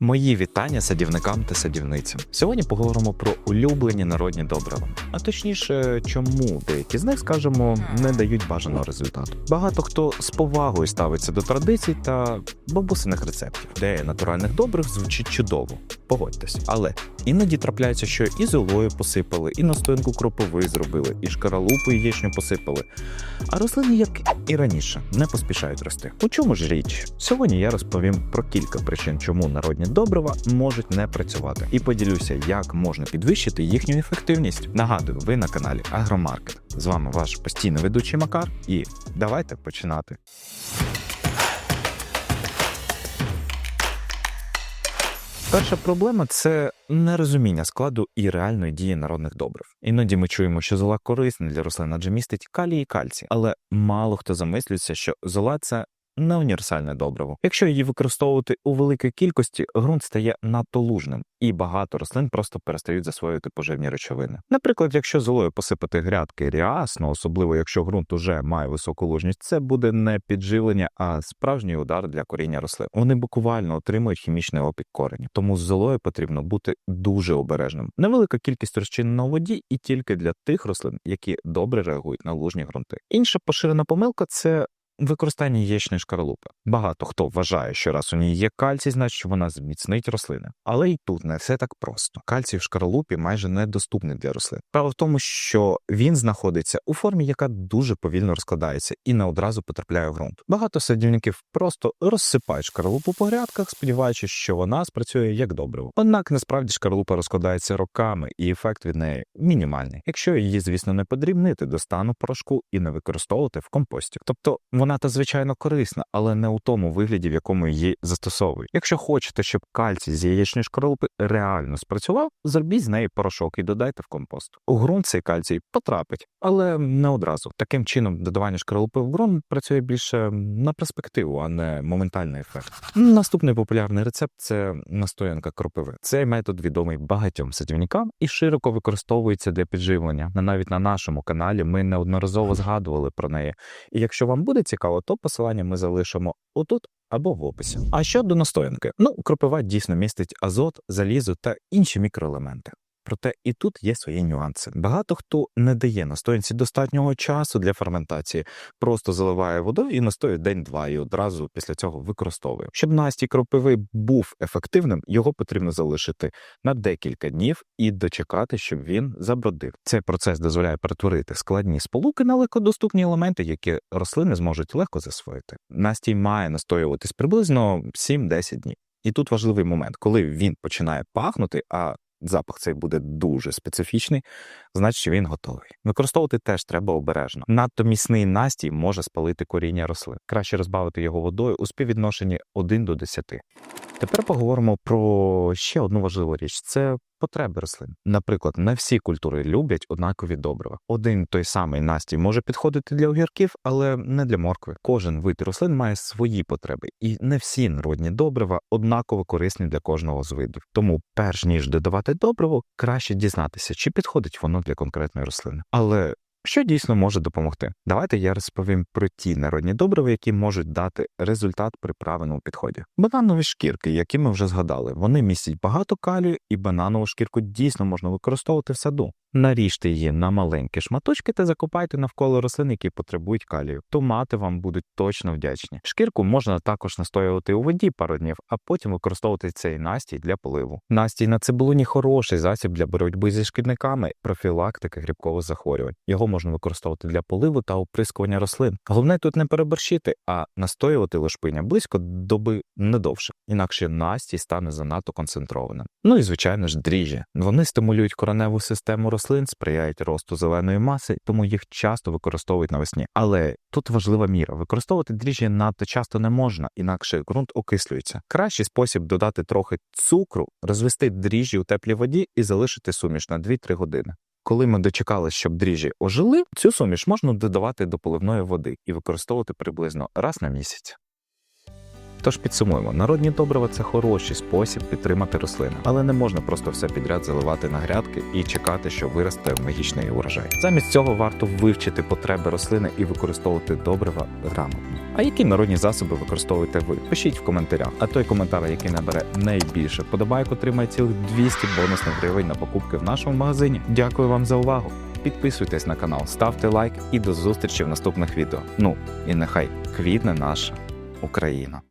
Мої вітання садівникам та садівницям. Сьогодні поговоримо про улюблені народні добрива. А точніше, чому деякі з них, скажімо, не дають бажаного результату. Багато хто з повагою ставиться до традицій та бабусиних рецептів, де натуральних добрив звучить чудово. Погодьтесь, але іноді трапляється, що і золою посипали, і настоянку кропиви зробили, і шкаралупу яєчню посипали. А рослини, як і раніше, не поспішають рости. У чому ж річ? Сьогодні я розповім про кілька причин, чому народні добрива можуть не працювати, і поділюся, як можна підвищити їхню ефективність. Нагадую, ви на каналі Агромаркет. З вами ваш постійний ведучий Макар, і давайте починати. Перша проблема це нерозуміння складу і реальної дії народних добрив. Іноді ми чуємо, що зола корисна для рослин, адже містить калій і кальцій, але мало хто замислюється, що зола це не універсальне добриво. Якщо її використовувати у великій кількості, ґрунт стає надто лужним, і багато рослин просто перестають засвоювати поживні речовини. Наприклад, якщо золою посипати грядки рясно, особливо якщо ґрунт уже має високу лужність, це буде не підживлення, а справжній удар для коріння рослин. Вони буквально отримують хімічний опік коренів. Тому з золою потрібно бути дуже обережним. Невелика кількість розчинена у воді і тільки для тих рослин, які добре реагують на лужні ґрунти. Інша поширена помилка це Використання яєчної шкаралупи. Багато хто вважає, що раз у ній є кальцій, значить вона зміцнить рослини. Але й тут не все так просто. Кальцій в шкаралупі майже недоступний для рослин. Справа в тому, що він знаходиться у формі, яка дуже повільно розкладається і не одразу потрапляє в ґрунт. Багато садівників просто розсипають шкаралупу по грядках, сподіваючись, що вона спрацює як добриво. Однак насправді шкаралупа розкладається роками, і ефект від неї мінімальний, якщо її, звісно, не подрібнити до стану порошку і не використовувати в компості. Тобто вона та звичайно корисна, але не у тому вигляді, в якому її застосовують. Якщо хочете, щоб кальцій з яєчної шкаралупи реально спрацював, зробіть з неї порошок і додайте в компост. У ґрунт цей кальцій потрапить, але не одразу. Таким чином, додавання шкаралупи в ґрунт працює більше на перспективу, а не моментальний ефект. Наступний популярний рецепт це настоянка кропиви. Цей метод відомий багатьом садівникам і широко використовується для підживлення. Навіть на нашому каналі ми неодноразово згадували про неї. І якщо вам буде цікаво, то посилання ми залишимо отут або в описі. А щодо настоянки, ну кропива дійсно містить азот, залізо та інші мікроелементи. Проте і тут є свої нюанси. Багато хто не дає настоянці достатнього часу для ферментації, просто заливає водою і настоює день-два, і одразу після цього використовує. Щоб настій кропиви був ефективним, його потрібно залишити на декілька днів і дочекати, щоб він забродив. Цей процес дозволяє перетворити складні сполуки на легкодоступні елементи, які рослини зможуть легко засвоїти. Настій має настоюватись приблизно 7-10 днів. І тут важливий момент, коли він починає пахнути, а запах цей буде дуже специфічний, значить він готовий. Використовувати теж треба обережно. Надто міцний настій може спалити коріння рослин. Краще розбавити його водою у співвідношенні 1 до 10. Тепер поговоримо про ще одну важливу річ: це потреби рослин. Наприклад, не всі культури люблять однакові добрива. Один той самий настій може підходити для огірків, але не для моркви. Кожен вид рослин має свої потреби, і не всі народні добрива однаково корисні для кожного з видів. Тому, перш ніж додавати добриво, краще дізнатися, чи підходить воно для конкретної рослини. Але що дійсно може допомогти? Давайте я розповім про ті народні добрива, які можуть дати результат при правильному підході. Бананові шкірки, які ми вже згадали, вони містять багато калію, і бананову шкірку дійсно можна використовувати в саду. Наріжте її на маленькі шматочки та закопайте навколо рослин, які потребують калію. Томати вам будуть точно вдячні. Шкірку можна також настоювати у воді пару днів, а потім використовувати цей настій для поливу. Настій на цибулині хороший засіб для боротьби зі шкідниками, профілактики грибкових захворювань. Його можна використовувати для поливу та оприскування рослин. Головне тут не переборщити, а настоювати лошпиня близько доби не довше, інакше настій стане занадто концентрованим. Ну і звичайно ж дріжджі. Вони стимулюють кореневу систему рослин, сприяють росту зеленої маси, тому їх часто використовують навесні. Але тут важлива міра: використовувати дріжджі надто часто не можна, інакше ґрунт окислюється. Кращий спосіб додати трохи цукру, розвести дріжджі у теплій воді і залишити суміш на 2-3 години. Коли ми дочекали, щоб дріжджі ожили, цю суміш можна додавати до поливної води і використовувати приблизно раз на місяць. Тож підсумуємо, народні добрива це хороший спосіб підтримати рослини, але не можна просто все підряд заливати на грядки і чекати, що виросте магічний урожай. Замість цього варто вивчити потреби рослини і використовувати добрива грамотно. А які народні засоби використовуєте ви? Пишіть в коментарях. А той коментар, який набере найбільше подобайок, отримає цілих 200 бонусних гривень на покупки в нашому магазині. Дякую вам за увагу. Підписуйтесь на канал, ставте лайк і до зустрічі в наступних відео. Ну і нехай квітне наша Україна.